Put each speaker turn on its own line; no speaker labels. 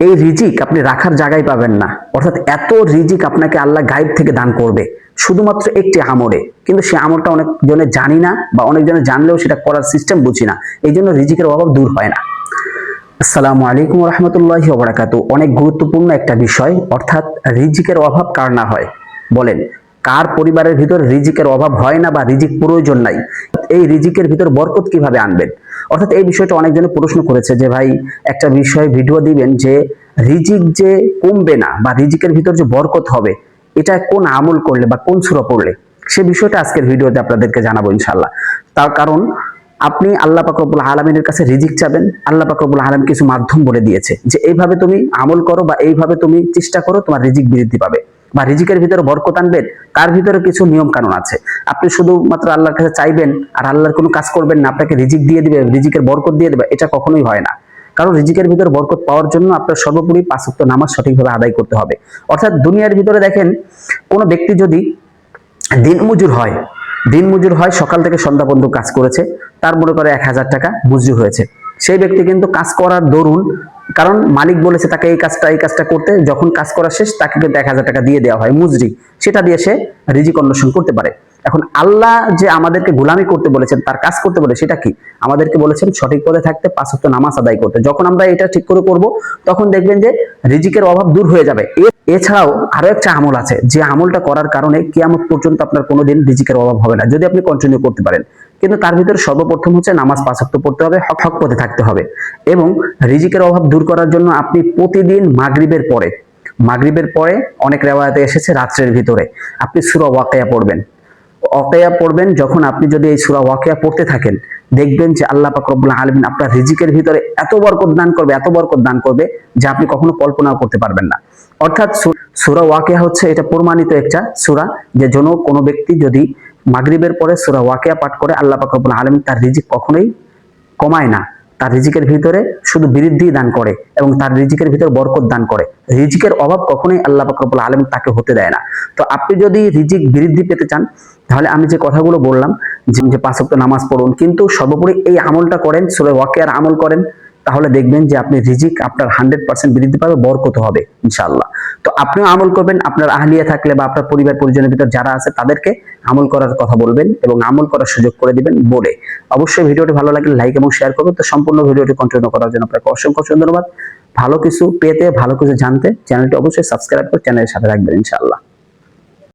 এই রিজিক আপনি রাখার জায়গায় পাবেন না। অর্থাৎ এত রিজিক আপনাকে আল্লাহ গাইব থেকে দান করবে। শুধুমাত্র একটি আমরে কিন্তু সে আমরটা অনেক জনে জানি না বা অনেক জনে জানলেও সেটা করার সিস্টেম বুঝি না। এই জন্য রিজিকের অভাব দূর হয় না। আসসালামু আলাইকুম রহমতুল্লাহি ওবরাকাত। অনেক গুরুত্বপূর্ণ একটা বিষয়, অর্থাৎ রিজিকের অভাব কার না হয়? বলেন, কার পরিবারের ভিতর রিজিকের অভাব হয় না বা রিজিক প্রয়োজন নাই? এই রিজিকের ভিতর বরকত কীভাবে আনবেন? অর্থাৎ এই বিষয়টা অনেকজনে প্রশ্ন করেছে যে ভাই, একটা বিষয়ে ভিডিও দিবেন যে রিজিক যে কমবে না বা রিজিকের ভিতর যে বরকত হবে, এটা কোন আমল করলে বা কোন সুরা পড়লে, সে বিষয়টা আজকের ভিডিওতে আপনাদেরকে জানাব ইনশাল্লাহ তার কারণ, আপনি আল্লাহ পাকরবুল আলমিনের কাছে রিজিক চাবেন, আল্লাহ পাকরবুল আলম কিছু মাধ্যম বলে দিয়েছে যে এইভাবে তুমি আমল করো বা এইভাবে তুমি চেষ্টা করো তোমার রিজিক বৃদ্ধি পাবে। বা রিজিকের ভিতরে বরকত আনবেন তার ভিতরে কিছু নিয়ম কানুন আছে? আপনি শুধুমাত্র আল্লাহর কাছে চাইবেন আর আল্লাহর কোনো কাজ করবেন না, আপনাকে রিজিক দিয়ে দিবে, রিজিকের বরকত দিয়ে দেবে, এটা কখনোই হয় না। কারণ রিজিকের ভিতরে বরকত পাওয়ার জন্য আপনার সর্বোপরি পাঁচক্ত নামাজ সঠিকভাবে আদায় করতে হবে। অর্থাৎ দুনিয়ার ভিতরে দেখেন, কোনো ব্যক্তি যদি দিনমজুর হয় দিনমজুর হয়, সকাল থেকে সন্ধ্যা পর্যন্ত কাজ করেছে, তার মনে করে এক হাজার টাকা মজুরি হয়েছে। সেই ব্যক্তি কিন্তু কাজ করার দরুন, কারণ মালিক বলেছে তাকে এই কাজটা এই কাজটা করতে, যখন কাজ করা শেষ, তাকে কিন্তু এক হাজার টাকা দিয়ে দেওয়া হয় মুজরি। সেটা দিয়ে সে রিজিক অন্বেষণ করতে পারে। এখন আল্লাহ যে আমাদেরকে গোলামি করতে বলেছেন, তার কাজ করতে বলে, সেটা কি? আমাদেরকে বলেছেন সঠিক পথে থাকতে পাঁচত্ব নামাজ আদায় করতে। যখন আমরা এটা ঠিক করে করব, তখন দেখবেন যে রিজিকের অভাব দূর হয়ে যাবে। এছাড়াও আরও একটা আমল আছে, যে আমলটা করার কারণে কিয়ামত পর্যন্ত আপনার কোনোদিন রিজিকের অভাব হবে না, যদি আপনি কন্টিনিউ করতে পারেন। কিন্তু তার ভিতরে সর্বপ্রথম হচ্ছে নামাজ পাঁচাত্ত পড়তে হবে, হক হক পথে থাকতে হবে। এবং রিজিকের অভাব দূর করার জন্য আপনি প্রতিদিন মাগরিবের পরে মাগরিবের পরে অনেক রেওয়ায়তে এসেছে রাত্রের ভিতরে, আপনি সুরা ওয়াকিয়া পড়বেন। ওয়াকিয়া পড়বেন যখন আপনি যদি এই সুরা ওয়াকিয়া পড়তে থাকেন দেখবেন যে আল্লাহ পাক রব্বুল আলামিন আপনার রিজিকের ভিতরে এত বরকত দান করবে, এত বরকত দান করবে যা আপনি কখনো কল্পনাও করতে পারবেন না। অর্থাৎ সুরা ওয়াকিয়া হচ্ছে এটা প্রমাণিত একটা সুরা যে জন্য কোনো ব্যক্তি যদি মাগরিবের পরে সুরা ওয়াকিয়া পাঠ করে আল্লাহ পাক রব্বুল আলামিন তার রিজিক কখনোই কমায় না। তার রিজিকের ভিতরে শুধু বৃদ্ধি দান করে এবং তার রিজিকের ভিতরে বরকত দান করে। রিজিকের অভাব কখনোই আল্লাহ পাকরবুল আলম তাকে হতে দেয় না। তো আপনি যদি রিজিক বৃদ্ধি পেতে চান, তাহলে আমি যে কথাগুলো বললাম, যে পাঁচ নামাজ পড়ুন, কিন্তু সর্বোপরি এই আমলটা করেন, সুরে আর আমল করেন তাহলে দেখবেন যে আপনি রিজিক আপনার হান্ড্রেড পার্সেন্ট বৃদ্ধি পাবে, বরকত হবে, ইনশাআল্লাহ। তো আপনিও আমল করবেন, আপনার আহলিয়া থাকলে বা আপনার পরিবার পরিজনের ভিতর যারা আছে তাদেরকে আমল করার কথা বলবেন এবং আমল করার সুযোগ করে দিবেন বলে। অবশ্যই ভিডিওটি ভালো লাগলে লাইক এবং শেয়ার করবেন। তো সম্পূর্ণ ভিডিওটি কন্টিনিউ করার জন্য আপনাকে অসংখ্য ধন্যবাদ। ভালো কিছু পেতে, ভালো কিছু জানতে চ্যানেলটি অবশ্যই সাবস্ক্রাইব করে চ্যানেলের সাথে রাখবেন ইনশাআল্লাহ।